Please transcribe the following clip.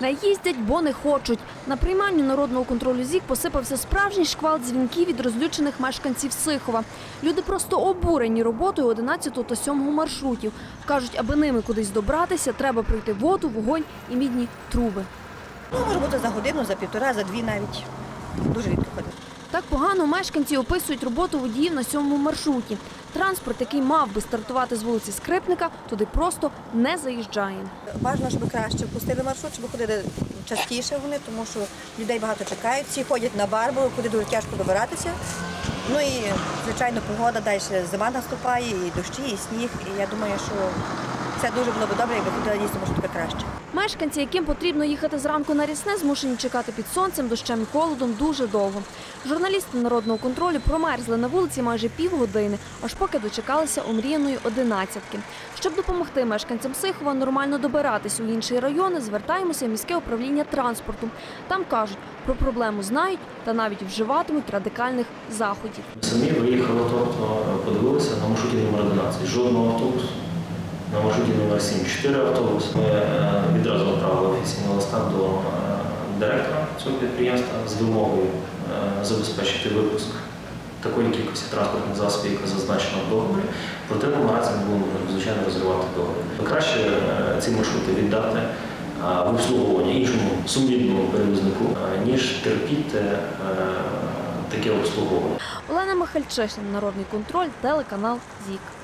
Не їздять, бо не хочуть. На прийманню народного контролю ЗІК посипався справжній шквал дзвінків від розлючених мешканців Сихова. Люди просто обурені роботою 11 та 7 маршрутів. Кажуть, аби ними кудись добратися, треба пройти воду, вогонь і мідні труби. Ну, може бути за годину, за півтора, за дві навіть. Дуже рідко ходить. Так погано мешканці описують роботу водіїв на сьомому маршруті. Транспорт, який мав би стартувати з вулиці Скрипника, туди просто не заїжджає. Бажано, щоб краще пустили маршрут, щоб ходили частіше вони, тому що людей багато чекають. Всі ходять на барбу, куди дуже тяжко добиратися. Ну і, звичайно, погода далі зима наступає, і дощі, і сніг. І я думаю, що це дуже було б добре, якби ходили дійсно маршрутка краще. Мешканці, яким потрібно їхати зранку на рісне, змушені чекати під сонцем, дощем і холодом дуже довго. Журналісти народного контролю промерзли на вулиці майже півгодини, аж поки дочекалися омріяної одинадцятки. Щоб допомогти мешканцям Сихова нормально добиратись у інші райони, звертаємося в міське управління транспорту. Там кажуть, про проблему знають та навіть вживатимуть радикальних заходів. Самі виїхали, тобто подивилися на маршруті номер 11. Жодного автобусу. На маршруті номер 7 4 автобуси. Ми е, відразу направили офіційний листа до е, директора цього підприємства з вимогою е, забезпечити випуск такої кількості транспортних засобів, яка зазначена в договорі. Проте наразі ми будемо звичайно розривати договір. Краще ці маршрути віддати в обслуговування іншому сумнівному перевізнику, ніж терпіти таке обслуговування. Олена Михальчишин, Народний контроль, телеканал ЗІК.